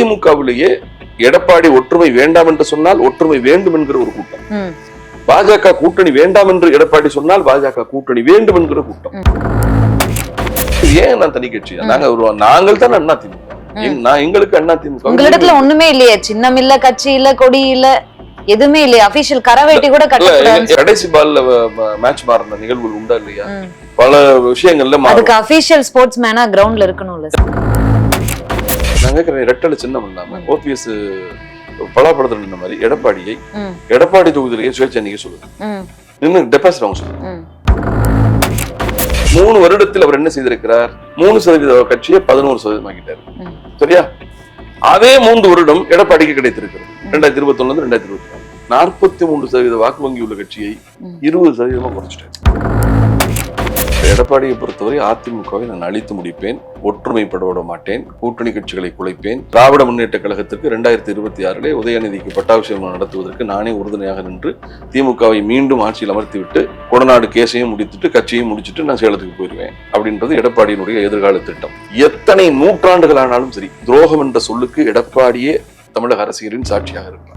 அதிமுகவிலேயே எடப்பாடி ஒற்றுமை வேண்டாம் என்று சொன்னால் ஒற்றுமை வேண்டும் என்கிற ஒரு கூட்டம். பாஜக கூட்டணி வேண்டாம் என்று எடப்பாடி சொன்னால் பாஜக கூட்டணி வேண்டும் என்கிற கூட்டம். ஏன் நான் தனி கட்சி நாங்க ஒரு நாங்கள் தான் அண்ணா திமுக. நான் எங்களுக்கு அண்ணா திமுக. உங்களிடத்துல ஒண்ணுமே இல்லையே. சின்னம் இல்ல கட்சி இல்ல கொடி இல்ல எதுவுமே இல்லையே. அபிஷியல் கரவேட்டி கூட கடைசி பால்ல மேட்ச் மாறின நிகழ்வுகள் உண்டா இல்லையா. பல விஷயங்கள்ல அதுக்கு அபிஷியல் ஸ்போர்ட்ஸ் மேனா கிரவுண்ட்ல இருக்கணும்ல நான் கேட்கிறேன் ரெட்டலை சின்னம் இல்லாம ஓபிஎஸ் பலாப்படத்தில் நின்ன மாதிரி எடப்பாடியை எடப்பாடி தொகுதியிலேயே சுயேட்சை நீங்க சொல்லுங்க நின்று டெபாசிட் அவங்க சொல்லுங்க மூணு வருடத்தில் அவர் என்ன செய்திருக்கிறார்? மூணு சதவீத கட்சியை பதினோரு சதவீதம் ஆக்கிட்டாரு ம். சரியா? அதே மூன்று வருடம் எடப்பாடிக்கு கிடைத்திருக்கிறது. ரெண்டாயிரத்தி இருபத்தி ஒண்ணு ரெண்டாயிரத்தி இருபத்தி நாலு. நாற்பத்தி மூன்று சதவீத வாக்கு வங்கி உள்ள கட்சியை. இருபது சதவீதமா குறைச்சிட்டாரு. எடப்பாடியை பொறுத்தவரை அதிமுகவை நான் அழித்து முடிப்பேன் ஒற்றுமைப்பட விட மாட்டேன் கூட்டணி கட்சிகளை குலைப்பேன். திராவிட முன்னேற்ற கழகத்திற்கு இரண்டாயிரத்தி இருபத்தி ஆறிலே உதயநிதிக்கு பட்டாபிஷேகம் நடத்துவதற்கு நானே உறுதுணையாக நின்று திமுகவை மீண்டும் ஆட்சியில் அமர்த்திவிட்டு கொடநாடு கேஸையும் முடித்துட்டு கட்சியையும் முடிச்சுட்டு நான் சேலத்துக்கு போயிடுவேன் அப்படின்றது எடப்பாடியினுடைய எதிர்கால திட்டம். எத்தனை நூற்றாண்டுகள் ஆனாலும் சரி துரோகம் என்ற சொல்லுக்கு எடப்பாடியே தமிழக அரசியலின் சாட்சியாக இருக்கிறார்.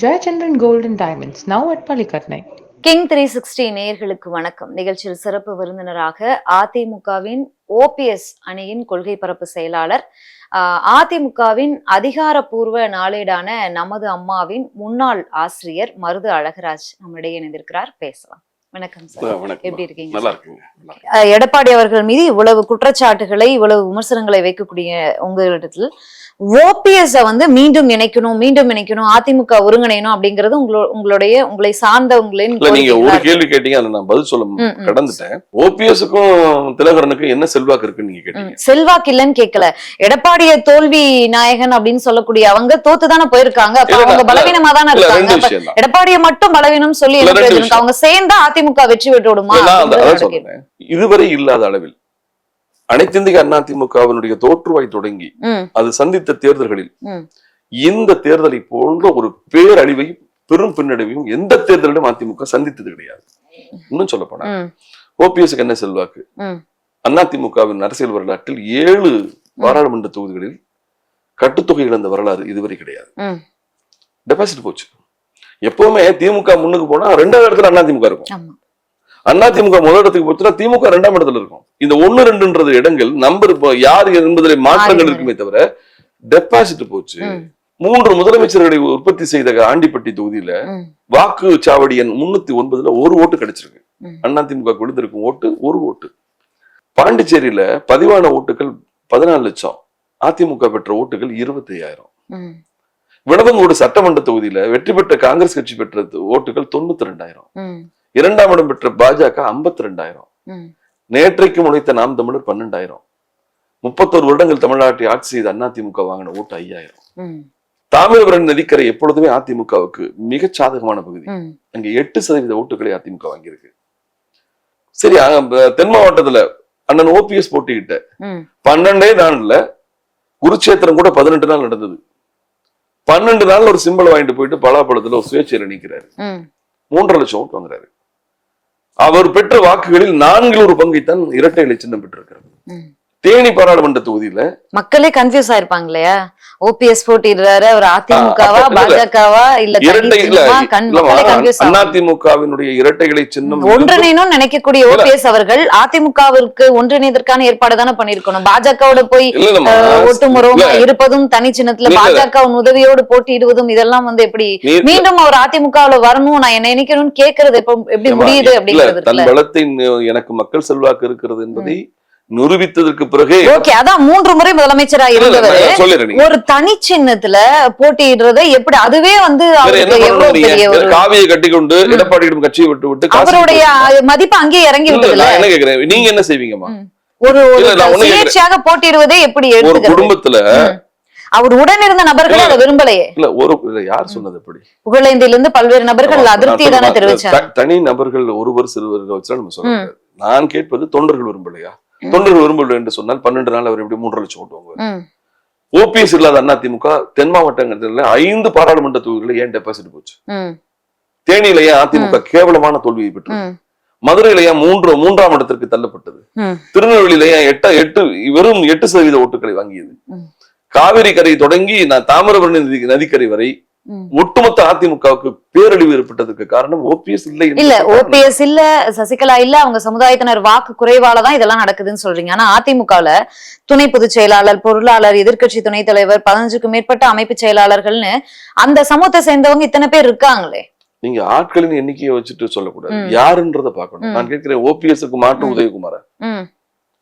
Jayachandran Gold and Diamonds, now at Palikatnai. King three sixty நேயர்களுக்கு வணக்கம். நிகழ்ச்சியில் சிறப்பு விருந்தினராக அதிமுகவின் ஓபிஎஸ் அணியின் கொள்கை பரப்பு செயலாளர் அதிமுகவின் அதிகாரப்பூர்வ நாளேடான நமது அம்மாவின் முன்னாள் ஆசிரியர் மருது அழகராஜ் நம்மிடையே இணைந்திருக்கிறார். பேசலாம். வணக்கம் சார். எப்படி இருக்கீங்க எடப்பாடி அவர்கள் மீது இவ்வளவு குற்றச்சாட்டுகளை இவ்வளவு விமர்சனங்களை வைக்கக்கூடிய உங்களிடத்தில் ஓபிஎஸ் வந்து மீண்டும் இணைக்கணும் மீண்டும் இணைக்கணும் அதிமுக ஒருங்கிணையணும் அப்படிங்கிறது உங்களோ உங்களுடைய உங்களை சார்ந்தவங்களின் நீங்க ஒரு. கேள்வி கேட்டீங்க அதை நான் பதில் சொல்ல. கடந்துட்டேன். ஓபிஎஸ்க்கும் திலகரனுக்கும் என்ன செல்வாக்கு இருக்குன்னு நீங்க கேட்டீங்க? செல்வாக்கு இல்லைன்னு கேட்கல எடப்பாடிய தோல்வி நாயகன் அப்படின்னு சொல்லக்கூடிய அவங்க தோத்து தானே போயிருக்காங்க. அப்ப அவங்க பலவீனமா தானே இருக்காங்க. எடப்பாடிய மட்டும் பலவீனம் சொல்லி. அவங்க சேர்ந்தா அதிமுக வெற்றி பெற்று விடுமா நான் அந்த- அப்படிங்கிறது அதான் என்னோட கேள்வி. சொல்றேன். இதுவரை இல்லாத அளவில். அனைத்திந்திய அண்ணா திமுகவினுடைய தோற்றுவாய் தொடங்கி அது சந்தித்த தேர்தல்களில். இந்த தேர்தலை போன்ற ஒரு பேரழிவையும் பெரும் பின்னடைவையும் எந்த தேர்தலிலும் அதிமுக சந்தித்தது கிடையாது. இன்னும் சொல்ல போனா ஓபிஎஸ்க்கு என்ன செல்வாக்கு? அதிமுகவின் அரசியல் வரலாற்றில் ஏழு பாராளுமன்ற தொகுதிகளில் கட்டுத்தொகை இழந்த வரலாறு இதுவரை கிடையாது. டெபாசிட் போச்சு. எப்பவுமே திமுக முன்னுக்கு போனா ரெண்டாவது இடத்துல அதிமுக இருக்கும். ஆமா அதிமுக முதல் இடத்துக்கு போச்சுன்னா திமுக ரெண்டாம் இடத்துல இருக்கும். இந்த ஒண்ணு ரெண்டுன்றது இடங்கள் நம்பர் யார் என்பதில் மாற்றங்கள் மாறி இருக்குமே தவிர டெபாசிட் போச்சு. மூன்று முதலமைச்சர்களை உற்பத்தி செய்த ஆண்டிப்பட்டி தொகுதியில வாக்கு சாவடி எண் முன்னூத்தி ஒன்பதுல ஒரு ஓட்டு கிடைச்சிருக்கு. ம். அதிமுக விழுந்திருக்கும் ஓட்டு ஒரு ஓட்டு. பாண்டிச்சேரியில பதிவான ஓட்டுகள் பதினாலு லட்சம். அதிமுக பெற்ற ஓட்டுகள் இருபத்தி ஐயாயிரம் விடவங்கோடு சட்டமன்ற தொகுதியில வெற்றி பெற்ற காங்கிரஸ் கட்சி பெற்ற ஓட்டுகள் தொண்ணூத்தி ரெண்டாயிரம். இரண்டாம் இடம் பெற்ற பாஜக ஐம்பத்தி ரெண்டாயிரம். நேற்றைக்கு முளைத்த நாம் தமிழர் பன்னெண்டாயிரம். முப்பத்தோரு வருடங்கள் தமிழ்நாட்டை ஆட்சி செய்த அதிமுக வாங்கின ஓட்டு ஐயாயிரம். தாமிரபரணி நதிக்கரை எப்பொழுதுமே அதிமுகவுக்கு மிக சாதகமான பகுதி. அங்க எட்டு சதவீத ஓட்டுகளை அதிமுக வாங்கியிருக்கு. சரி தென் மாவட்டத்துல அண்ணன் ஓபிஎஸ் போட்டிக்கிட்ட பன்னெண்டே நாள்ல குருச்சேத்திரம் கூட பதினெட்டு நாள் நடந்தது. பன்னெண்டு நாள் ஒரு சிம்பிள் வாங்கிட்டு போயிட்டு பலாப்பழத்துல ஒரு சுயேட்சையில நிக்கிறாரு. மூன்றரை லட்சம் ஓட்டு வாங்குறாரு. அவர் பெற்ற வாக்குகளில் நான்கில் ஒரு பங்கைத்தான் இரட்டை இலை சின்னம் பெற்றிருக்கிறார் தேனி பாராளுமன்ற தொகுதியில மக்களே கன்ஃபியூஸ் ஆயிருப்பாங்க இல்லையா ஓபிஎஸ் போட்டிடுறாரு அவர் அதிமுகவா. பாஜகவா இல்ல அதிமுகவினுடைய இரட்டை இலை சின்னம் ஒன்றிணைனும் நினைக்கக்கூடிய. ஓபிஎஸ் அவர்கள் அதிமுகவிற்கு ஒன்றிணைதற்கான ஏற்பாடு தானே பண்ணிருக்கணும் பாஜகவோட போய் இல்ல. இருப்பதும் தனி சின்னத்துல. பாஜகவின் உதவியோடு போட்டியிடுவதும் இதெல்லாம் வந்து எப்படி மீண்டும் அவர் அதிமுகவுல வரணும் நான் என்ன நினைக்கணும்னு கேக்குறது எப்ப எப்படி முடியுது அப்படிங்கிறது எனக்கு மக்கள் செல்வாக்கு இருக்கிறது என்பதை நிரூபித்ததற்கு பிறகே ஓகே அதான் மூன்று முறை முதலமைச்சரா இருந்தவர். ஒரு தனி சின்னத்துல போட்டியிடுறதை எப்படி அதுவே வந்து காவியை கட்டிக்கொண்டு எடப்பாடியிடம் கட்சியை விட்டு விட்டு அவருடைய மதிப்பு அங்கேயே இறங்கி விட்டதுல நான் என்ன கேக்குறேன் நீங்க என்ன செய்வீங்கம்மா. ஒரு. சுயேட்சையாக போட்டியிடுவதை எப்படி ஒரு குடும்பத்துல. அவர் உடன் இருந்த நபர்கள் அதை விரும்பலையே இல்ல ஒரு யார் சொன்னது எப்படி புகழேந்தில இருந்து பல்வேறு நபர்கள் நான் தானே. தெரிவிச்சாங்க தனி நபர்கள் ஒருவர் சிறுவர் வச்சா நம்ம சொல்ல. நான் கேட்பது தொண்டர்கள் விரும்பலையா. தொண்டர்கள் விரும்பல என்று சொன்னால் பன்னெண்டு நாள் அவர் எப்படி மூன்றரை லட்சம் ஓட்டுவாங்க ம், ஓபிஎஸ் இல்லாத அதிமுக தென் மாவட்டங்கள்ல ஐந்து பாராளுமன்ற தொகுதிகளில் ஏன் டெபாசிட் போச்சு? தேனியில ஏன் அதிமுக கேவலமான தோல்வியை பெற்று மதுரையில ஏன் மூன்று மூன்றாம் இடத்திற்கு தள்ளப்பட்டது. திருநெல்வேலியில ஏன் எட்ட எட்டு வெறும் எட்டு சதவீத ஓட்டுகளை வாங்கியது. காவிரி கரை தொடங்கி நான் தாமிரபரணி நதி நதிக்கரை வரை. ஒட்டுமொத்த அதிமுகவுக்கு பேரழிவு ஏற்பட்டதற்கு காரணம் ஓபிஎஸ் இல்லை இல்ல. ஓபிஎஸ் இல்ல சசிகலா இல்ல அவங்க சமுதாயத்தினர் வாக்கு குறைவால தான் இதெல்லாம் நடக்குதுன்னு சொல்றீங்க. ஆனா அதிமுகல துணை பொதுச் செயலாளர் பொருளாளர் எதிர்க்கட்சி துணைத் தலைவர் பதினஞ்சுக்கும் மேற்பட்ட அமைப்பு செயலாளர்கள்னு அந்த சமூகத்தை சேர்ந்தவங்க இத்தனை பேர் இருக்காங்களே. நீங்க ஆட்களின் எண்ணிக்கையை வச்சுட்டு சொல்லக்கூடாது. யாருன்றத பார்க்கணும். ம். நான் கேட்கிறேன் ஓபிஎஸ்க்கு மாற்று ம். உதயகுமார.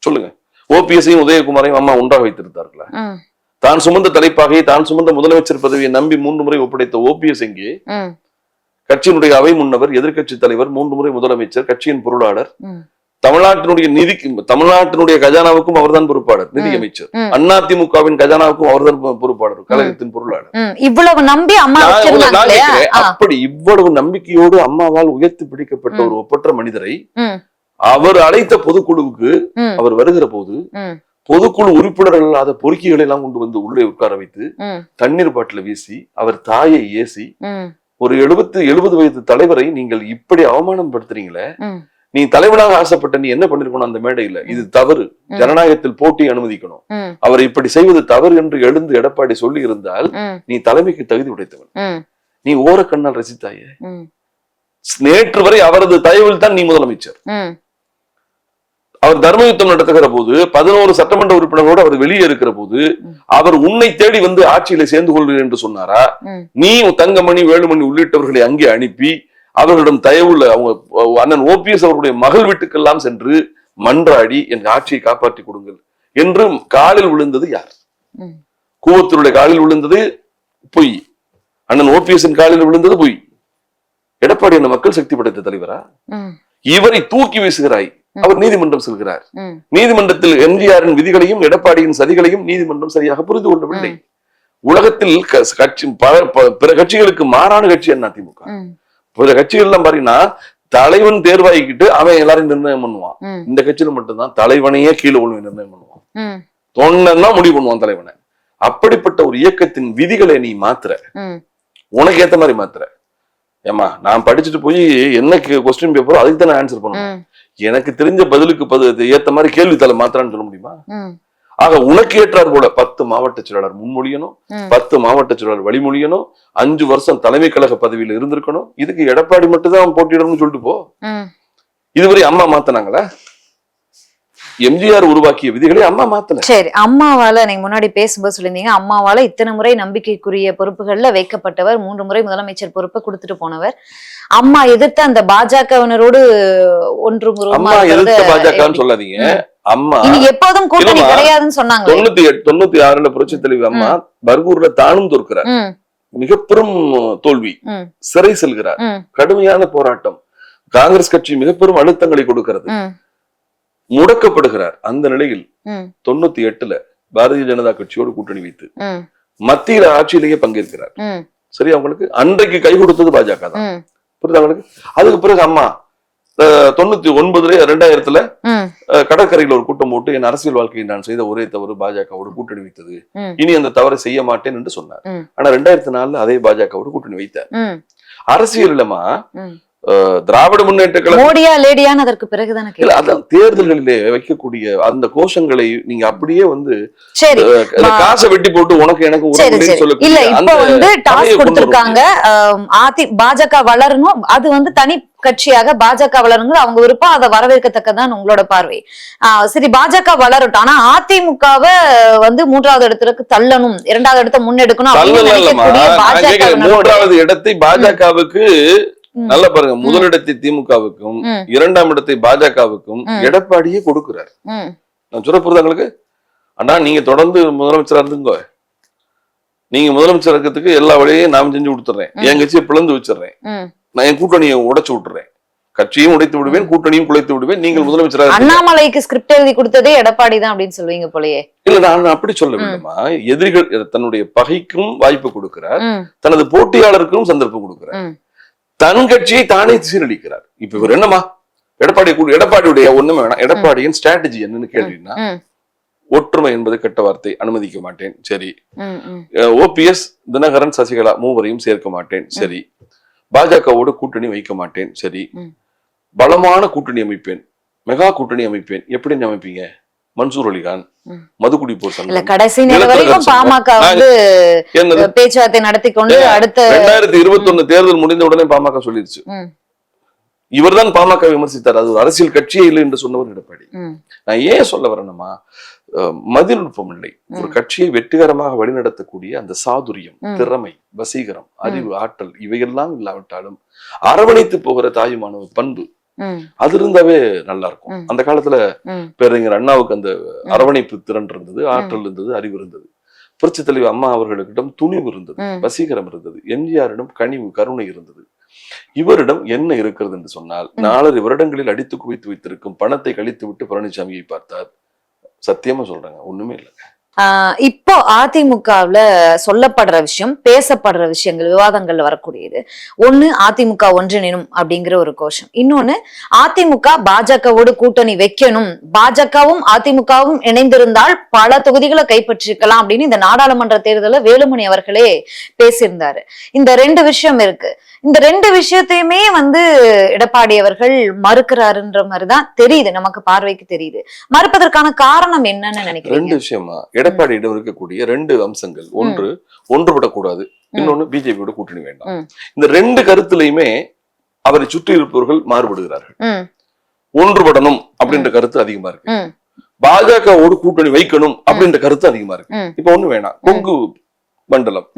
சொல்லுங்க. ஓபிஎஸ்ஸையும் உதயகுமாரையும் அம்மா ஒன்றாக வைத்திருந்தார்களா? தான் சுமந்த தலைப்பாகை தான் சுமந்த முதலமைச்சர் பதவியை நம்பி மூன்று முறை ஒப்படைத்த ஓபிஎஸ் எங்கே? கட்சியினுடைய அவை முன்னவர் எதிர்க்கட்சி தலைவர் மூன்று முறை முதலமைச்சர் கட்சியின் பொருளாளர். தமிழ்நாட்டினுடைய நிதிக்கு தமிழ்நாட்டினுடைய கஜானாவுக்கும் அவர்தான் பொறுப்பாளர் நிதி ம். அமைச்சர். ம். அதிமுகவின் கஜானாவுக்கும் அவர்தான் பொறுப்பாளர் கழகத்தின் பொருளாளர். இவ்வளவு நம்பி அம்மா அப்படி இவ்வளவு நம்பிக்கையோடு அம்மாவால் உயர்த்தி பிடிக்கப்பட்ட. ஒரு ஒப்பற்ற மனிதரை அவர் அழைத்த பொதுக்குழுவுக்கு அவர் வருகிற போது பொதுக்குழு உறுப்பினர்கள் இல்லாத பொறுக்கிகளை எல்லாம் கொண்டு வந்து உள்ளே உட்கார வைத்து தண்ணீர் பாட்டில வீசி அவர் தாயை ஏசி ஒரு எழுபத்து எழுபது வயது தலைவரை நீங்கள் இப்படி அவமானம் படுத்துறீங்களே நீ தலைவனாக ஆசைப்பட்ட நீ என்ன பண்ணிருக்கணும் அந்த மேடையில? இது தவறு. ஜனநாயகத்தில் போட்டி அனுமதிக்கணும். அவர் இப்படி செய்வது தவறு என்று எழுந்து எடப்பாடி சொல்லி இருந்தால் நீ தலைமைக்கு தகுதி உடைத்தவன். நீ ஓரக்கண்ணால் ரசித்தாயே? ம், நேற்று வரை அவரது தயவில் தான் நீ முதலமைச்சர். அவர் தர்ம யுத்தம் நடத்துகிற போது பதினோரு சட்டமன்ற உறுப்பினரோடு அவர் வெளியே இருக்கிற போது. அவர் உன்னை தேடி வந்து ஆட்சியில சேர்ந்து கொள்கிறேன் என்று சொன்னாரா. நீ தங்கமணி வேலுமணி உள்ளிட்டவர்களை அங்கே அனுப்பி அவர்களிடம் தயவுள்ள அவங்க அண்ணன் ஓபிஎஸ் அவருடைய மகள் வீட்டுக்கெல்லாம் சென்று மன்றாடி என் ஆட்சியை காப்பாற்றி கொடுங்கள் என்று காலில் விழுந்தது யார். கூவத்தூருடைய காலில் விழுந்தது பொய் அண்ணன் ஓபிஎஸ் காலில் விழுந்தது பொய் எடப்பாடி என்ன மக்கள் சக்தி படைத்த தலைவரா இவரை தூக்கி வீசுகிறாய் அவர் நீதிமன்றம் செல்கிறார். நீதிமன்றத்தில் எம்ஜிஆரின் விதிகளையும் எடப்பாடியின் சதிகளையும் நீதிமன்றம் சரியாக புரிந்து கொள்ளவில்லை. உலகத்தில் கட்சி பிற கட்சிகளுக்கு மாறான கட்சி அதிமுக? ம், பிற கட்சிகள் எல்லாம் பாத்தீங்கன்னா தலைவன் தேர்வாகிக்கிட்டு அவன் எல்லாரையும் நிர்ணயம் பண்ணுவான். இந்த கட்சியில மட்டும்தான் தலைவனையே கீழே ஒழுங்கு நிர்ணயம் பண்ணுவான். தான் முடிவு பண்ணுவான் தலைவனை. அப்படிப்பட்ட ஒரு இயக்கத்தின் விதிகளை நீ மாத்துற. உனக்கு ஏத்த மாதிரி மாத்துற. ஏமா நான் படிச்சுட்டு போய் என்ன கொஸ்டின் பேப்பரோ அதுக்கு தான் ஆன்சர் பண்ணணும். ம், எனக்கு தெரிஞ்ச பதிலுக்கு பதில் ஏத்த மாதிரி கேள்வி தலை மாத்திரான்னு சொல்ல முடியுமா? ஆக உனக்கு ஏற்றார் போல பத்து மாவட்ட செயலாளர் முன்மொழியணும். பத்து மாவட்ட செயலாளர் வழிமொழியணும் அஞ்சு வருஷம் தலைமை கழக பதவியில இருந்திருக்கணும். இதுக்கு எடப்பாடி மட்டும் தான் போட்டியிடணும்னு சொல்லிட்டு போ. இதுவரை அம்மா மாத்தினாங்களா? எம்ஜிஆர் உருவாக்கிய விதிகளை அம்மா மாத்தல. சரி அம்மாவால நீங்க முன்னாடி பேசும்போது சொல்லியிருந்தீங்க. அம்மாவால இத்தனை முறை நம்பிக்கைக்குரிய பொறுப்புகள்ல வைக்கப்பட்டவர் மூன்று முறை முதலமைச்சர் பொறுப்பை கொடுத்துட்டு போனவர். அம்மா எதிர்த்த அந்த பாஜகவினரோடு ஒன்று அம்மா எதிர்த்த பாஜகன்னு சொல்லாதீங்க. அம்மா எப்போதும் கூட்டணி. கிடையாதுன்னு சொன்னாங்க தொண்ணூத்தி எட்டு தொண்ணூத்தி ஆறுல புரட்சி தலைவி அம்மா பர்கூர்ல தானும் தோற்கிறார். மிக பெரும் தோல்வி. சிறை செல்கிறார். கடுமையான போராட்டம். காங்கிரஸ் கட்சி மிக பெரும் அழுத்தங்களை கொடுக்கிறது. முடக்கப்படுகிறார். அந்த நிலையில் தொண்ணூத்தி எட்டுல பாரதிய ஜனதா கட்சியோடு கூட்டணி வைத்து மத்தியில ஆட்சியிலேயே பங்கேற்கிறார். சரி அவங்களுக்கு அன்றைக்கு கை கொடுத்தது பாஜக தான். புரியுதா அவங்களுக்கு அதுக்கு பிறகு அம்மா தொண்ணூத்தி ஒன்பதுல ரெண்டாயிரத்துல கடற்கரையில் ஒரு கூட்டம் போட்டு என் அரசியல் வாழ்க்கையில் நான் செய்த ஒரே தவறு பாஜகவோடு கூட்டணி வைத்தது. இனி அந்த தவறை செய்ய மாட்டேன் என்று சொன்னார். ஆனா ரெண்டாயிரத்தி நாலுல அதே பாஜகவோடு கூட்டணி வைத்தார். ம், அரசியலமா ம். திராவிட முன்னேற்ற கழகம் லேடியான்னு அதற்கு பிறகுதானே இல்ல. அதான் தேர்தல்களிலே வைக்கக்கூடிய அந்த கோஷங்களை நீங்க அப்படியே வந்து காசை வெட்டி போட்டு உனக்கு எனக்கு இல்ல இப்ப வந்து டாஸ்க் கொடுத்திருக்காங்க. அதி பாஜக வளரணும். அது வந்து தனி கட்சியாக பாஜக வளருங்கிறது அவங்க விருப்பம். அதை வரவேற்கத்தக்கதான் உங்களோட பார்வை. சரி பாஜக வளரட்டும். ஆனா அதிமுகவை வந்து மூன்றாவது இடத்துக்கு தள்ளணும். இரண்டாவது இடத்தை முன்னெடுக்கணும் அப்படின்னு நினைக்கக்கூடிய பாஜக மூன்றாவது இடத்தை பாஜகவுக்கு. நல்லா பாருங்க. முதலிடத்தை திமுகவுக்கும். இரண்டாம் இடத்தை பாஜகவுக்கும். எடப்பாடியே கொடுக்கிறார். நான் சொல்ல போறது உங்களுக்கு? அண்ணா நீங்க தொடர்ந்து முதலமைச்சரா இருந்துங்க. நீங்க முதலமைச்சர் இருக்கிறதுக்கு எல்லா வழியையும் நான் செஞ்சு கொடுத்துறேன். என் கட்சியை பிளந்து வச்சிடுறேன். நான் என் கூட்டணியை உடைச்சு விட்டுறேன். கட்சியும் உடைத்து விடுவேன் கூட்டணியும் குலைத்து விடுவேன். நீங்கள் முதலமைச்சராக. அண்ணாமலைக்கு ஸ்கிரிப்ட் எழுதி கொடுத்ததே எடப்பாடி தான் அப்படின்னு சொல்லுவீங்க போலயே. இல்ல நான் அப்படி சொல்ல வேண்டுமா? எதிரிகள் தன்னுடைய பகைக்கும் வாய்ப்பு கொடுக்கிறார். தனது போட்டியாளருக்கும் சந்தர்ப்பம் கொடுக்கிறார். தன் கட்சியை தானே சீரழிக்கிறார். இப்ப இவர் என்னமா எடப்பாடி எடப்பாடியுடைய ஒண்ணுமே வேணாம். எடப்பாடியின் ஸ்ட்ராட்டஜி என்னன்னு கேள்வின்னா ஒற்றுமை என்பது கெட்ட வார்த்தை அனுமதிக்க மாட்டேன் சரி. ஓபிஎஸ் தினகரன் சசிகலா மூவரையும் சேர்க்க மாட்டேன் சரி. பாஜகவோடு கூட்டணி வைக்க மாட்டேன் சரி. பலமான கூட்டணி அமைப்பேன் மெகா கூட்டணி அமைப்பேன். எப்படி அமைப்பீங்க? மன்சூர் அலிகான். மதுக்குடி போர் சங்கம். கடைசி. பாமக பேச்சுவார்த்தை நடத்தி கொண்டு அடுத்த ரெண்டாயிரத்தி இருபத்தி ஒண்ணு தேர்தல் முடிந்த உடனே பாமக சொல்லிருச்சு. ம், இவர்தான் பாமக விமர்சித்தார். அது அரசியல் கட்சியே இல்லை என்று சொன்னவர் எடப்பாடி. நான் ஏன் சொல்ல வரேன்னா மதிநுட்பம் இல்லை. ஒரு. கட்சியை வெற்றிகரமாக வழிநடத்தக்கூடிய அந்த சாதுரியம். திறமை வசீகரம் அறிவு ஆற்றல் இவையெல்லாம் இல்லாவிட்டாலும் அரவணைத்து போகிற தாயுமான பண்பு அது இருந்தாவே நல்லா இருக்கும். அந்த காலத்துல பேரறிஞர் அண்ணாவுக்கு அந்த அரவணைப்பு திறன் இருந்தது ஆற்றல் இருந்தது அறிவு இருந்தது. புரட்சி தலைவர் அம்மா அவர்களிடம் துணிவு இருந்தது. வசீகரம் இருந்தது எம்ஜிஆரிடம் கனிவு கருணை இருந்தது. இவரிடம் என்ன இருக்கிறது என்று சொன்னால். நாலரை வருடங்களில் அடித்து குவித்து வைத்திருக்கும் பணத்தை கழித்து விட்டு பழனிசாமியை பார்த்தார். சத்தியமா சொல்றாங்க ஒண்ணுமே இல்லை ஆஹ் இப்போ அதிமுகவுல சொல்லப்படுற விஷயம் பேசப்படுற விஷயங்கள் விவாதங்கள்ல வரக்கூடியது. ஒண்ணு அதிமுக ஒன்றிணைணும் அப்படிங்கிற ஒரு கோஷம். இன்னொன்னு அதிமுக பாஜகவோடு கூட்டணி வைக்கணும். பாஜகவும் அதிமுகவும் இணைந்திருந்தால் பல தொகுதிகளை கைப்பற்றிருக்கலாம் அப்படின்னு இந்த நாடாளுமன்ற தேர்தலில் வேலுமணி அவர்களே பேசியிருந்தாரு. இந்த ரெண்டு விஷயம் இருக்கு. இந்த ரெண்டு விஷயத்தையுமே வந்து எடப்பாடி அவர்கள் மறுக்கிறாருன்ற மாதிரிதான் தெரியுது நமக்கு பார்வைக்கு தெரியுது. மறுப்பதற்கான காரணம் என்னன்னு நினைக்கிறீங்க? ரெண்டு விஷயமா? எடப்பாடியிடம் இருக்கக்கூடிய ரெண்டு அம்சங்கள். ஒன்று ஒன்றுபடக்கூடாது. இன்னொன்னு பிஜேபியோட கூட்டணி வேண்டாம். இந்த ரெண்டு கருத்துலையுமே அவரை சுற்றி இருப்பவர்கள் மாறுபடுகிறார்கள். ஒன்றுபடணும் அப்படின்ற கருத்து அதிகமா இருக்கு. பாஜகவோடு கூட்டணி வைக்கணும் அப்படின்ற கருத்து அதிகமா இருக்கு. இப்ப ஒண்ணு வேணாம். கொங்கு மண்டலம்.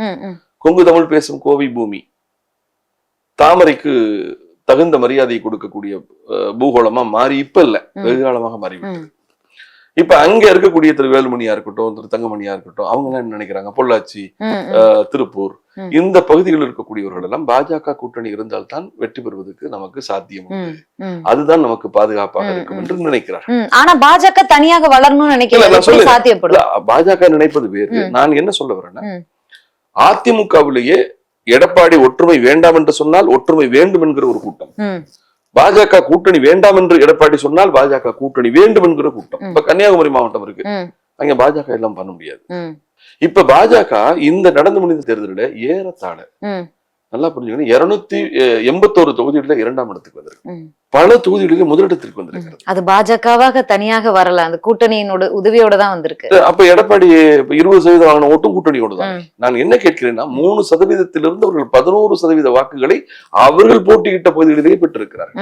கொங்கு தமிழ் பேசும் கோவை பூமி. தாமரைக்கு தகுந்த மரியாதை கொடுக்கக்கூடிய பூகோளமா மாறி இப்ப இல்ல. வெகு காலமாக மாறி ம், இப்ப அங்க இருக்கக்கூடிய திரு வேலுமணியா இருக்கட்டும் திரு தங்கமணியா இருக்கட்டும் அவங்க எல்லாம் என்ன நினைக்கிறாங்க பொள்ளாச்சி திருப்பூர். இந்த பகுதிகளில் இருக்கக்கூடியவர்கள் எல்லாம் பாஜக கூட்டணி இருந்தால்தான் வெற்றி பெறுவதற்கு நமக்கு சாத்தியம் அதுதான் நமக்கு பாதுகாப்பாக இருக்கும். என்று நினைக்கிறார். ஆனா பாஜக தனியாக வளரணும்னு இல்ல, நினைக்கிறது நான் எப்படி சொல்லுறேன். சாத்தியப்படும் இல்ல, பாஜக நினைப்பது வேறு. நான் என்ன சொல்ல வரேன்னா. அதிமுகவிலேயே எடப்பாடி ஒற்றுமை வேண்டாம் என்று சொன்னால் ஒற்றுமை வேண்டும் என்கிற ஒரு கூட்டம். பாஜக கூட்டணி வேண்டாம் என்று எடப்பாடி சொன்னால் பாஜக கூட்டணி வேண்டும் என்கிற கூட்டம். இப்ப கன்னியாகுமரி மாவட்டம் இருக்கு. அங்க பாஜக எல்லாம் பண்ண முடியாது. இப்ப பாஜக இந்த நடந்து முடிந்த தேர்தலில் ஏறத்தாழ நல்லா புரிஞ்சுக்கணும். இருநூத்தி எண்பத்தோரு தொகுதிகளில் இரண்டாம் இடத்துக்கு வந்திருக்கு. பல தொகுதிகளில் முதலிடத்திற்கு வந்திருக்கிறது. அது பாஜகவாக தனியாக வரல. அந்த கூட்டணியினோட உதவியோட தான் வந்திருக்கு. அப்ப எடப்பாடி இருபது சதவீதம் வாங்கின ஓட்டும் கூட்டணியோடு தான். நான் என்ன கேட்கிறேன்னா மூணு சதவீதத்திலிருந்து அவர்கள் பதினோரு சதவீத வாக்குகளை அவர்கள் போட்டியிட்ட பகுதிகளிலேயே பெற்றிருக்கிறார்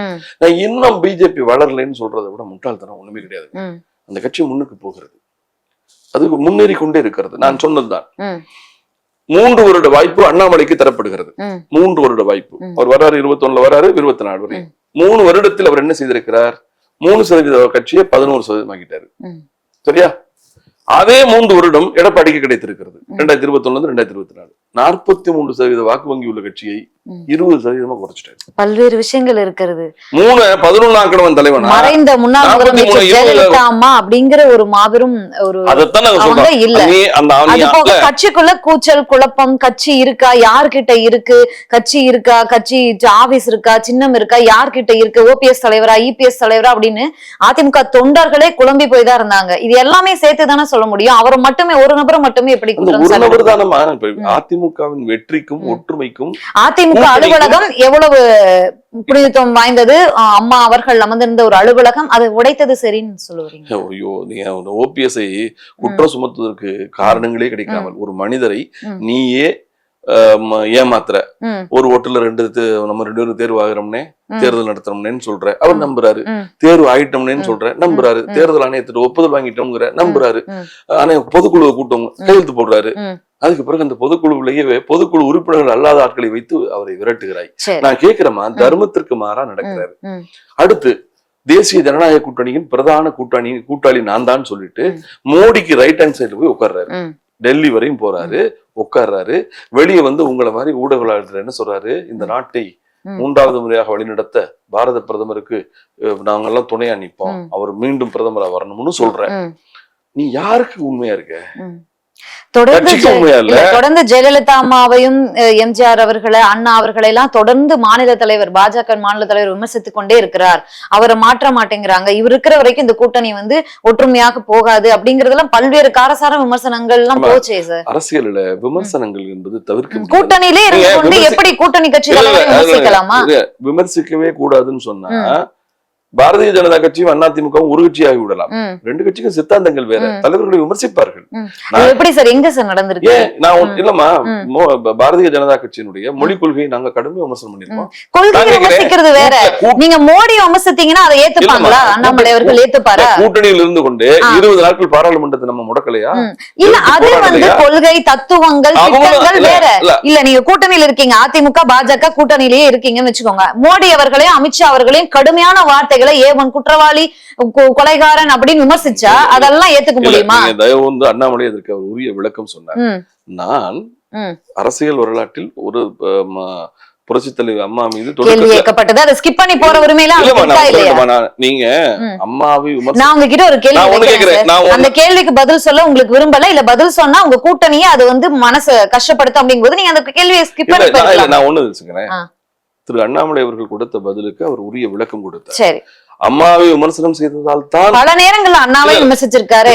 நான் இன்னும் பிஜேபி வளரலைன்னு சொல்றதை விட முட்டாள்தனம் ஒண்ணுமே கிடையாது. அந்த கட்சி முன்னுக்கு போகிறது. அது முன்னேறி கொண்டே இருக்கிறது. நான் சொன்னதுதான். மூன்று வருட வாய்ப்பு அண்ணாமலைக்கு தரப்படுகிறது. மூன்று வருட வாய்ப்பு. அவர் வராரு இருபத்தி ஒண்ணுல வராரு இருபத்தி நாலு வரை. மூணு வருடத்தில் அவர் என்ன செய்திருக்கிறார்? மூணு சதவீத கட்சியை பதினோரு சதவீதம் ஆகிட்டாரு. சரியா? அதே மூன்று வருடம் எடப்பாடிக்கு கிடைத்திருக்கிறது. ரெண்டாயிரத்தி இருபத்தி ஒண்ணுல ரெண்டாயிரத்தி இருபத்தி நாலு நாற்பத்தி மூன்று சதவீத வாக்கு வங்கி உள்ள கட்சியை. இருபது சதவீதமா குறைச்சிட்டாரு. பல்வேறு விஷயங்கள் இருக்கிறது. மூணு பதினொன்னு ஆக்கணவன் தலைவனா? மறைந்த முன்னாள் முதலமைச்சர். ஜெயலலிதா அம்மா அப்படிங்கிற ஒரு மாபெரும் ஒரு இல்ல. கட்சிக்குள்ள கூச்சல் குழப்பம் கட்சி இருக்கா யார்கிட்ட இருக்கு கட்சி இருக்கா கட்சி ஆபீஸ் இருக்கா சின்னம் இருக்கா யார்கிட்ட இருக்கு ஓபிஎஸ் தலைவரா இபிஎஸ் தலைவரா அப்படின்னு அதிமுக தொண்டர்களே குழம்பி போய் தான் இருந்தாங்க. இது எல்லாமே சேர்த்து தானே சொல்ல முடியும். அவர் மட்டுமே ஒரு நபரை மட்டுமே எப்படி அந்த அதிமுகவின் வெற்றிக்கும். ஒற்றுமைக்கும் அதிமுக அலுவலகம் எவ்வளவு புனிதத்துவம் வாய்ந்தது அம்மா அவர்கள் அமர்ந்திருந்த ஒரு அலுவலகம் அதை உடைத்தது சரின்னு சொல்லுவீங்க ஐயோ நீ ஓபிஎஸ்ஐ குற்றம் சுமத்துவதற்கு காரணங்களே கிடைக்காமல் ஒரு மனிதரை. நீயே ஏமாத்துற ஒரு ஓட்டுல ரெண்டு நம்ம ரெண்டு பேரும் தேர்வு ஆகிறோம்னே. தேர்தல் நடத்துறோம்னேன்னு சொல்ற அவர். நம்புறாரு. தேர்வு ஆயிட்டோம்னேன்னு ம். சொல்ற நம்புறாரு. தேர்தல் ஆணையத்திட்ட ஒப்புதல் வாங்கிட்டோங்கிற நம்புறாரு. ஆனா பொதுக்குழுவை கூட்டம் கையெழுத்து போடுறாரு. அதுக்கு பிறகு அந்த பொதுக்குழுவிலேயே பொதுக்குழு உறுப்பினர்கள் அல்லாத ஆட்களை வைத்து அவரை விரட்டுகிறாய். நான் கேட்கிறேமா தர்மத்திற்கு மாறா நடக்கிறாரு. அடுத்து தேசிய ஜனநாயக கூட்டணியின் பிரதான கூட்டணி கூட்டாளி நான் தான் சொல்லிட்டு. மோடிக்கு ரைட் ஹேண்ட் சைடுல போய் உட்கார்றாரு டெல்லி வரையும் போறாரு உட்கார்றாரு வெளியே வந்து உங்களை மாதிரி ஊடகவியலாளர் என்ன சொல்றாரு? இந்த. நாட்டை. மூன்றாவது முறையாக வழிநடத்த பாரத பிரதமருக்கு நாங்கெல்லாம் துணையா நிப்போம். ம். அவர் மீண்டும் பிரதமரா வரணும்னு சொல்ற ம், நீ யாருக்கு உண்மையா இருக்க. தொடர்ந்து தொடர்ந்து ஜெயலலிதா அம்மாவையும் எம்ஜிஆர் அவர்களை அண்ணா அவர்களை எல்லாம் தொடர்ந்து மாநில தலைவர் பாஜக மாநில தலைவர் விமர்சித்துக் கொண்டே இருக்கிறார் அவரை மாற்ற மாட்டேங்கிறாங்க இவர் இருக்கிற வரைக்கும் இந்த கூட்டணி வந்து ஒற்றுமையாக போகாது அப்படிங்கறதெல்லாம் பல்வேறு காரசார விமர்சனங்கள் எல்லாம். போச்சே சார் அரசியல்ல விமர்சனங்கள் என்பது தவிர்க்க. கூட்டணியிலே இருந்து கொண்டு எப்படி கூட்டணி கட்சி இல்ல, இல்ல, தலைவரை அது- விமர்சிக்கலாமா விமர்சிக்கவே கூடாதுன்னு சொன்னா. பாரதிய ஜனதா கட்சியும் அதிமுகவும் ஒரு கட்சியாகி விடலாம். ரெண்டு கட்சிக்கும் சித்தாந்தங்கள் வேற. தலைவர்களை விமர்சிப்பார்கள். எப்படி சார்? எங்க சார் நடந்திருக்கு? நான். இல்லம்மா பாரதிய ஜனதா கட்சியினுடைய மொழி கொள்கையை நாங்க கடுமையா விமர்சனம் பண்ணிருக்கோம் கொள்கை நான் கேக்குறேன். விமர்சிக்கிறது வேற. கூட்ட- நீங்க மோடி விமர்சித்தீங்கன்னா அதை ஏத்துப்பாங்களா? இல்லம்மா, அண்ணாமலை அவர்கள் ஏத்துப்பாரா? கூட்டணியில் இருந்து கொண்டு. இருபது நாட்கள் பாராளுமன்றத்தை நம்ம முடக்கலையா. இல்ல அது வந்து? கொள்கை தத்துவங்கள் திட்டங்கள் வேற. இல்ல. இல்ல நீங்க கூட்டணியில இருக்கீங்க. அதிமுக பாஜக கூட்டணியிலேயே இருக்கீங்கன்னு வச்சுக்கோங்க. மோடி அவர்களையும் அமித்ஷா அவர்களையும் கடுமையான வார்த்தைகளை ஏவன் குற்றவாளி கொ- கொலைகாரன் அப்படின்னு விமர்சிச்சா அதெல்லாம் ஏத்துக்க முடியுமா? தயவு வந்து அண்ணாமலை அதற்கு அவர் உரிய விளக்கம் சொன்னார். நான். அரசியல் வரலாற்றில் ஒரு புரட்சி தலைவர் அம்மா மீது கேள்வி கேட்கப்பட்டது அதை ஸ்கிப் பண்ணி போற உரிமையில நீங்க. அம்மாவை நான் உங்ககிட்ட ஒரு கேள்வி கேக்குறேன் அந்த கேள்விக்கு பதில் சொல்ல உங்களுக்கு விரும்பல? இல்ல பதில் சொன்னா உங்க கூட்டணியே அது வந்து மனசு கஷ்டப்படுத்தும் அப்படிங்கும்போது நீங்க அந்த கேள்வியை ஸ்கிப் பண்ணி நான் ஒண்ணு வச்சுக்கிறேன். திரு அண்ணாமலை அவர்கள் கொடுத்த பதிலுக்கு அவர் உரிய விளக்கம் கொடுத்தார். சரி. அம்மாவை விமர்சனம் செய்ததால் தான் பல நேரங்கள்ல அண்ணாவை. விமர்சிச்சிருக்காரு.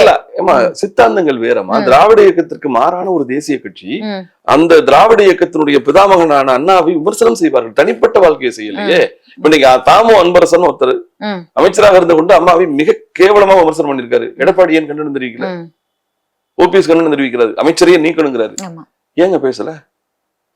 சித்தாந்தங்கள் வேறமா. திராவிட இயக்கத்திற்கு மாறான ஒரு தேசிய கட்சி அந்த திராவிட இயக்கத்தினுடைய பிதாமகனான அண்ணாவை விமர்சனம் செய்வார்கள். தனிப்பட்ட வாழ்க்கையை செய்யலையே. இப்ப நீங்க தாமோ அன்பரசன் ஒருத்தர் அமைச்சராக இருந்து கொண்டு அம்மாவை மிக கேவலமா விமர்சனம் பண்ணிருக்காரு எடப்பாடி ஏன் கண்டனம் தெரிவிக்கல. ஓபிஎஸ் கண்டனம் தெரிவிக்கிறாரு. அமைச்சரையே நீக்கணுங்கிறாரு. ஏங்க பேசல?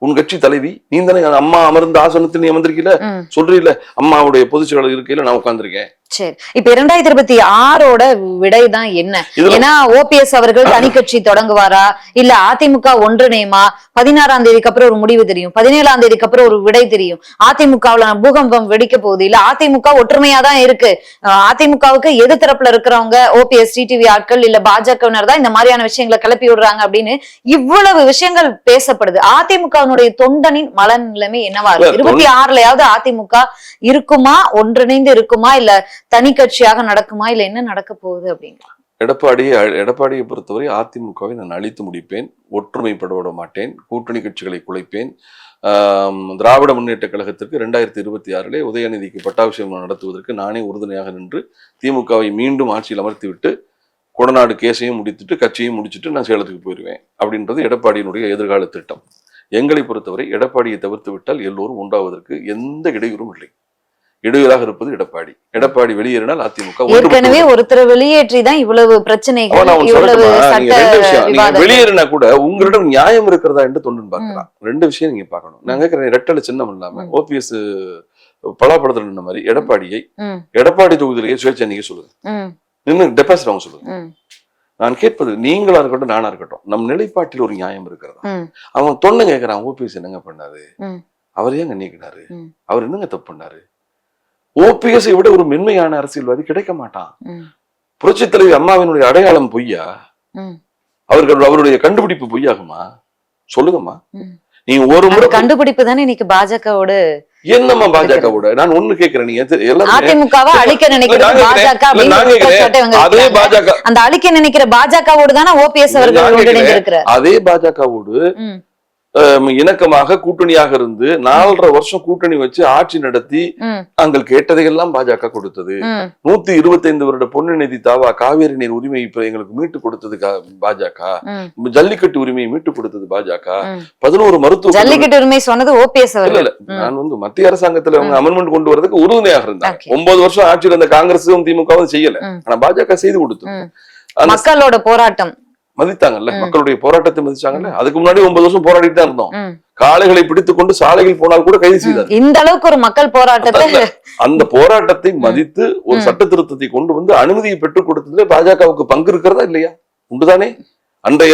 உன் கட்சி தலைவி நீ தானே அம்மா அமர்ந்த ஆசனத்தில் நீ அமர்ந்திருக்கீல. சொல்றீல அம்மாவுடைய பொதுச் செயலாளர் இருக்கையில நான் உட்கார்ந்திருக்கேன் சரி. இப்ப இரண்டாயிரத்தி இருபத்தி ஆறோட விடைதான் என்ன? இதுல ஏன்னா ஓபிஎஸ் அவர்கள் தனி கட்சி தொடங்குவாரா? இல்ல அதிமுக ஒன்றிணையுமா? பதினாறாம் தேதிக்கு அப்புறம் ஒரு முடிவு தெரியும். பதினேழாம் தேதிக்கு அப்புறம் ஒரு விடை தெரியும். அதிமுகவுல பூகம்பம் வெடிக்க போகுது. இல்ல அதிமுக ஒற்றுமையா தான் இருக்கு. அஹ் அதிமுகவுக்கு எது தரப்புல இருக்கிறவங்க ஓபிஎஸ் டிடிவி ஆட்கள் இல்ல பாஜகவினர் தான் இந்த மாதிரியான விஷயங்களை கிளப்பி விடுறாங்க அப்படின்னு இவ்வளவு விஷயங்கள் பேசப்படுது. அதிமுகவினுடைய தொண்டனின் மலன் நிலைமை என்னவா இருக்கு? இருபத்தி ஆறுலயாவது அதிமுக இருக்குமா? ஒன்றிணைந்து இருக்குமா? இல்ல தனி கட்சியாக நடக்குமா இல்ல என்ன நடக்க போகுது அப்படிங்களா? எடப்பாடியை எடப்பாடியை பொறுத்தவரை அதிமுகவை நான் அழித்து முடிப்பேன் ஒற்றுமைப்பட மாட்டேன் கூட்டணி கட்சிகளை குலைப்பேன். திராவிட முன்னேற்ற கழகத்திற்கு ரெண்டாயிரத்தி இருபத்தி ஆறிலே உதயநிதிக்கு பட்டாபிஷேகம் நடத்துவதற்கு நானே உறுதுணையாக நின்று திமுகவை மீண்டும் ஆட்சியில் அமர்த்திவிட்டு கொடநாடு கேஸையும் முடித்துட்டு கட்சியும் முடிச்சிட்டு நான் சேலத்துக்கு போயிடுவேன் அப்படின்றது எடப்பாடியினுடைய எதிர்கால திட்டம். எங்களை பொறுத்தவரை எடப்பாடியை தவிர்த்து விட்டால் எல்லோரும் உண்டாவதற்கு எந்த இடையூறும் இல்லை. இடையூறாக இருப்பது எடப்பாடி. எடப்பாடி வெளியேறினால் அதிமுக ஏற்கனவே ஒருத்தர் வெளியேற்றி தான் இவ்வளவு பிரச்சனைகள்? நீங்க. நீங்க விவாதங்கள். வெளியேறினா கூட உங்களிடம் நியாயம் இருக்கிறதா என்று தொண்டன் பார்க்கலாம். ரெண்டு விஷயம் நீங்க பார்க்கணும். நான் கேட்கிறேன் ரெட்டலை சின்னம் இல்லாம. ஓபிஎஸ் பலாப்படத்துல நின்ன மாதிரி எடப்பாடியை எடப்பாடி தொகுதியிலேயே சுயேட்சை நீங்க சொல்லுங்க நின்று டெபாசிட் அவங்க சொல்லுங்க நான் கேட்பது நீங்களா இருக்கட்டும் நானா இருக்கட்டும் நம் நிலைப்பாட்டில் ஒரு நியாயம் இருக்கிறதா? அவன் தொண்டை கேட்கறான் ஓபிஎஸ் என்னங்க பண்ணாரு. அவர் ஏங்க நீக்கினாரு. அவர் என்னங்க தப்பு பண்ணாரு? ஓபிஎஸ் விட ஒரு மென்மையான அரசியல்வாதி கிடைக்க மாட்டான். புரட்சி தலைவி அம்மாவினுடைய அடையாளம் பொய்யா? அவர்கள் அவருடைய கண்டுபிடிப்பு பொய்யாகுமா? சொல்லுங்கம்மா. நீங்க ஒரு முறை கண்டுபிடிப்பு தானே இன்னைக்கு பாஜகவோட என்னம்மா பாஜகவோட? நான் ஒண்ணு கேக்குறேன் நீங்க எல்லாருமே அதிமுகவை அழிக்க நினைக்கிறது. பாஜக அதே. பாஜக அந்த அழிக்க நினைக்கிற பாஜகவோடு தானே ஓபிஎஸ் அவர்கள் அதே பாஜகவோடு இணக்கமாக கூட்டணியாக இருந்து நாலரை வருஷம் கூட்டணி வச்சு ஆட்சி நடத்தி நாங்கள் கேட்டதையெல்லாம் பாஜக கொடுத்தது. நூத்தி இருபத்தைந்து வருட பொண்ணு நிதி தாவா காவேரி நீர் உரிமை இப்ப எங்களுக்கு மீட்டு கொடுத்தது பாஜக? ஜல்லிக்கட்டு உரிமையை மீட்டு கொடுத்தது பாஜக. பதினோரு மருத்துவ ஜல்லிக்கட்டு உரிமை சொன்னது ஓபிஎஸ் இல்ல. நான் வந்து மத்திய அரசாங்கத்துல அவங்க அமெண்ட்மெண்ட் கொண்டு வரதுக்கு உறுதுணையாக இருந்தாங்க. ஒன்பது வருஷம் ஆட்சியில் இருந்த காங்கிரஸும் திமுகவும் செய்யல. ஆனா பாஜக செய்து கொடுத்தது. ம். அந்த மக்களோட போராட்டம். மதித்தாங்கல்ல. மக்களுடைய போராட்டத்தை மதிச்சாங்கல்ல அதுக்கு முன்னாடி ஒன்பது வருஷம் போராடிட்டு தான் இருந்தோம். காளைகளை பிடித்துக் கொண்டு சாலையில் போனால் கூட கைது செய்தார் இந்த அளவுக்கு ஒரு மக்கள் போராட்டத்தை அந்த போராட்டத்தை. மதித்து ஒரு. சட்ட திருத்தத்தை கொண்டு வந்து அனுமதியை பெற்றுக் கொடுத்ததுல பாஜகவுக்கு பங்கு இருக்கிறதா இல்லையா உண்டுதானே அன்றைய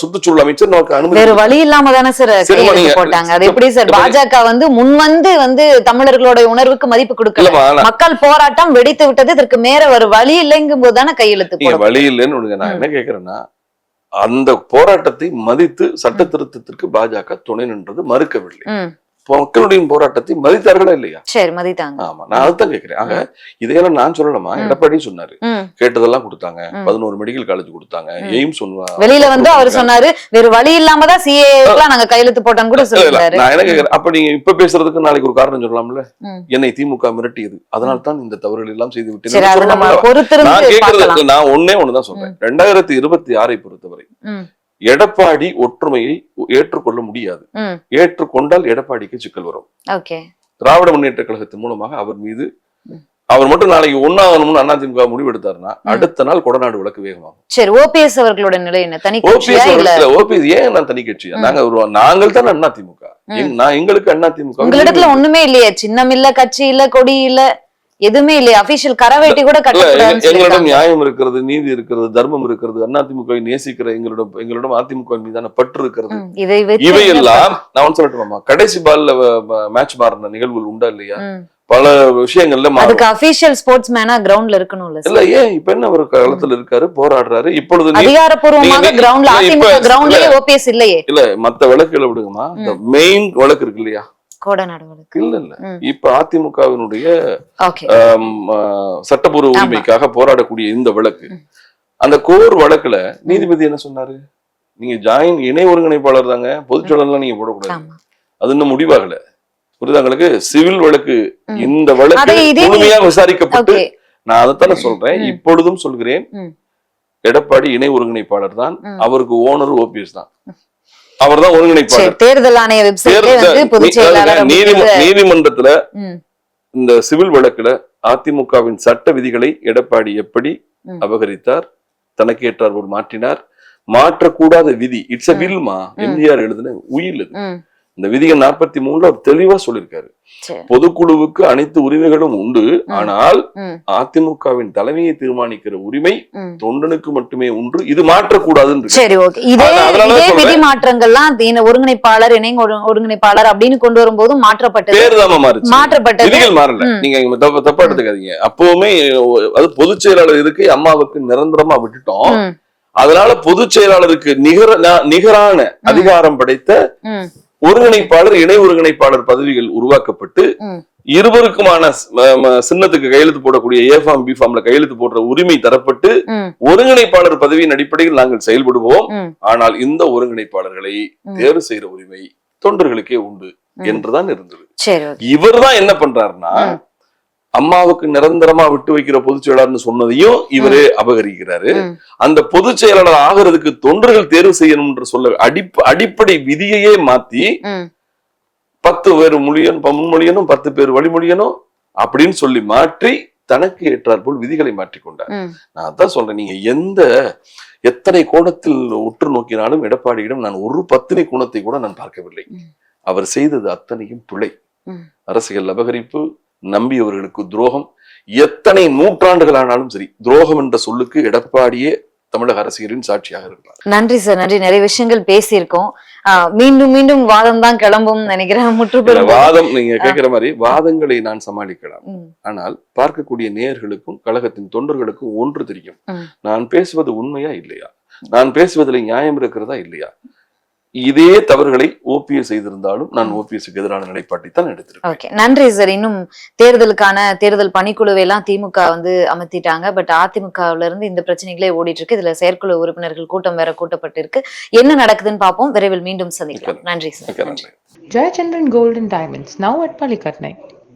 சுற்றுச்சூழல் அமைச்சர் நமக்கு அனுமதி வேற வழி இல்லாம தானே சார் போட்டாங்க. அது எப்படி சார்? பாஜக வந்து முன் வந்து வந்து தமிழர்களோட உணர்வுக்கு மதிப்பு கொடுக்கல. மக்கள் போராட்டம் வெடித்து விட்டது இதற்கு மேல ஒரு வழி இல்லைங்கும் போது தானே கையெழுத்து வழி இல்லைன்னு. நான். என்ன கேக்குறேன்னா அந்த போராட்டத்தை மதித்து சட்ட திருத்தத்திற்கு பாஜக துணை நின்றது மறுக்கவில்லை. மக்களுடைய போராட்டத்தை மதித்தார்களா இல்லையா? சரி மதித்தாங்க. ஆமா நான் அதுதான் கேக்குறேன் ஆக இதையெல்லாம் நான் சொல்லலாமா ம். எடப்பாடி சொன்னாரு? கேட்டதெல்லாம் கொடுத்தாங்க. பதினோரு மெடிக்கல் காலேஜ் கொடுத்தாங்க. எய்ம்ஸ் சொன்னா வெளியில வந்து அவர் சொன்னாரு வேற வழி இல்லாம தான் சிஏலாம் நாங்க கையெழுத்து போட்டோம்னு கூட சொல்லியிருந்தாரு நான் என்ன கேக்குறேன் அப்ப நீங்க இப்ப பேசுறதுக்கு நாளைக்கு ஒரு காரணம் சொல்லலாம்ல. என்னை திமுக மிரட்டியது. அதனால தான் இந்த தவறுகள் எல்லாம் செய்து விட்டேன்? நான் கேக்குறதுக்கு நான் ஒன்னே ஒண்ணுதான் சொல்றேன். ரெண்டாயிரத்தி இருபத்தி ஆறை பொறுத்தவரை எடப்பாடி ஒற்றுமையை ஏற்றுக்கொள்ள முடியாது. ஏற்றுக்கொண்டால் எடப்பாடிக்கு சிக்கல் வரும். திராவிட முன்னேற்ற கழகத்தின் மூலமாக அவர் மீது. அவர் மட்டும் நாளைக்கு ஒன்னாகணும்னு அதிமுக முடிவெடுத்தாருன்னா அடுத்த நாள் கொடநாடு வழக்கு வேகமாகும். சரி ஓபிஎஸ் அவர்களோட நிலை என்ன? தனி ஓபிஎஸ் ஏன் நான் தனி கட்சியா. நாங்க ஒரு நாங்கள் தான் அதிமுக எங்க- நான் எங்களுக்கு அதிமுக உங்களிடத்துல ஒண்ணுமே இல்லையே. சின்னம் இல்ல கட்சி இல்ல கொடி இல்ல. எதுவுமே இல்லையே. அபிஷியல் கரவேட்டி கூட எங்களிடம். நியாயம் இருக்கிறது நீதி இருக்கிறது தர்மம் இருக்கிறது அதிமுக நேசிக்கிற எங்களிடம் எங்களிடம் அதிமுக மீதான பற்று இருக்கிறது. இவையெல்லாம் நான் ஒன்று சொல்லட்டுமாமா கடைசி பால்ல மேட்ச் மாறின நிகழ்வுகள் உண்டா இல்லையா. பல விஷயங்கள்ல அதுக்கு அபிஷியல் ஸ்போர்ட்ஸ் மேனா கிரவுண்ட்ல இருக்கணும்ல இல்ல ஏன் இப்ப என்ன அவர் களத்துல இருக்காரு போராடுறாரு? இப்பொழுது அதிகாரப்பூர்வமாக கிரவுண்ட்ல அதிமுக கிரவுண்ட்லயே ஓபிஎஸ் இல்லையே. இல்ல மத்த வழக்குகளை விடுங்கம்மா. மெயின் வழக்கு இருக்கு இல்லையா? கோடநாடு வழக்கு இல்ல இல்ல. இப்ப அதிமுகவினுடைய ஆமா. உரிமைக்காக போராடக்கூடிய இந்த வழக்கு. அந்த கோர் வழக்குல நீதிபதி என்ன சொன்னாரு? நீங்க ஜாயின் இணை ஒருங்கிணைப்பாளர் தாங்க. பொதுச்செயலாளர்லாம் நீங்க போடக்கூடாது. அது இன்னும் முடிவாகல. புரியுதா உங்களுக்கு? சிவில் வழக்கு. இந்த வழக்கு முழுமையா விசாரிக்கப்பட்டு நான் அதைத்தானே சொல்றேன். இப்பொழுதும் சொல்கிறேன். எடப்பாடி இணை ஒருங்கிணைப்பாளர் தான். அவருக்கு ஓனர் ஓபிஎஸ் தான். அவர் தான் ஒருங்கிணைப்பாளர் தேர்தல் ஆணைய நீதிமன்றத்துல இந்த சிவில் வழக்குல அதிமுகவின் சட்ட விதிகளை எடப்பாடி எப்படி. அபகரித்தார் தனக்கு ஏற்றார் போல் மாற்றினார் மாற்றக்கூடாத விதி இட்ஸ் அ. வில்மா. எம்ஜிஆர் எழுதின உயில் இந்த விதிகள் நாற்பத்தி மூணுல அவர் தெளிவா சொல்லியிருக்காரு. பொதுக்குழுவுக்கு அனைத்து உரிமைகளும் உண்டு. ஆனால் அதிமுகவின் தலைமையை தீர்மானிக்கிற உரிமை. தொண்டனுக்கு மட்டுமே உண்டு. இது மாற்றக்கூடாதுன்னு. சரி ஓகே. இதே இதே. விதி மாற்றங்கள்லாம் ஒருங்கிணைப்பாளர் இணை ஒரு- ஒருங்கிணைப்பாளர் அப்படின்னு கொண்டு வரும்போதும் மாற்றப்பட்டது. பேர் தாமா மாறுச்சு. மாற்றப்பட்டது. விதிகள் மாறல. நீங்க தப்பா எடுத்துக்காதீங்க. அப்பவுமே அது பொதுச் செயலாளர் இருக்கு அம்மாவுக்கு நிரந்தரமா விட்டுட்டோம். அதனால பொதுச் செயலாளருக்கு நிகர நிகரான அதிகாரம் படைத்த ஒருங்கிணைப்பாளர் இணை ஒருங்கிணைப்பாளர் பதவிகள் உருவாக்கப்பட்டு. இருவருக்குமான சின்னத்துக்கு கையெழுத்து போடக்கூடிய ஏ ஃபார்ம் பி ஃபார்ம்ல கையெழுத்து போடுற உரிமை தரப்பட்டு ஒருங்கிணைப்பாளர் பதவியின் அடிப்படையில் நாங்கள் செயல்படுவோம் ஆனால் இந்த ஒருங்கிணைப்பாளர்களை. தேர்வு செய்யற உரிமை தொண்டர்களுக்கே உண்டு. என்றுதான் இருந்தது சரி ஓகே இவர்தான் என்ன பண்றாருன்னா. அம்மாவுக்கு நிரந்தரமா விட்டு வைக்கிற பொதுச் செயலாளர்னு சொன்னதையும் இவரே அபகரிக்கிறாரு. அந்த பொதுச் செயலாளர் ஆகிறதுக்கு தொண்டர்கள் தேர்வு செய்யணும் என்று சொல்ல அடிப்ப அடிப்படை விதியையே மாத்தி பத்து பேர் மொழியனும் முன்மொழியனும் பத்து பேர் வழிமொழியனும் அப்படின்னு சொல்லி மாற்றி தனக்கு ஏற்றார் போல் விதிகளை மாற்றிக்கொண்டார். நான் அதான் சொல்றேன் நீங்க எந்த எத்தனை கோணத்தில் உற்று நோக்கினாலும் எடப்பாடியிடம் நான் ஒரு பத்தினி குணத்தை கூட நான் பார்க்கவில்லை. அவர் செய்தது அத்தனையும் பிழை. அரசியல் அபகரிப்பு நம்பியவர்களுக்கு துரோகம். எத்தனை நூற்றாண்டுகள் ஆனாலும் சரி துரோகம் என்ற சொல்லுக்கு எடப்பாடியே தமிழக அரசியலின் சாட்சியாக இருக்கிறார். நன்றி சார் நன்றி. நிறைய விஷயங்கள் பேசியிருக்கோம். மீண்டும் மீண்டும் வாதம் தான் கிளம்பும் நினைக்கிறேன். இல்ல, முற்றுப்பெறும் வாதம் நீங்க கேட்கிற மாதிரி வாதங்களை நான் சமாளிக்கலாம். ஆனால் பார்க்கக்கூடிய நேயர்களுக்கும் கழகத்தின் தொண்டர்களுக்கும் ஒன்று தெரியும். நான் பேசுவது உண்மையா இல்லையா? நான் பேசுவதில் நியாயம் இருக்கிறதா இல்லையா? இதே தவறுகளை ஓபிஎஸ் செய்திருந்தாலும் நான் ஓபிஎஸ்க்கு எதிரான நிலைப்பாட்டை தான் எடுத்திருக்கேன். ஓகே நன்றி சார் இன்னும் தேர்தலுக்கான தேர்தல் பணிக்குழுவை எல்லாம் திமுக வந்து அமர்த்திட்டாங்க. பட் அதிமுகவுல இருந்து இந்த பிரச்சனைகளே ஓடிட்டு இருக்கு இதுல செயற்குழு உறுப்பினர்கள் கூட்டம் வேற கூட்டப்பட்டிருக்கு. என்ன நடக்குதுன்னு பார்ப்போம். விரைவில் மீண்டும் சந்திக்கலாம். நன்றி. சார் மிக்க நன்றி. நன்றி Jayachandran Gold and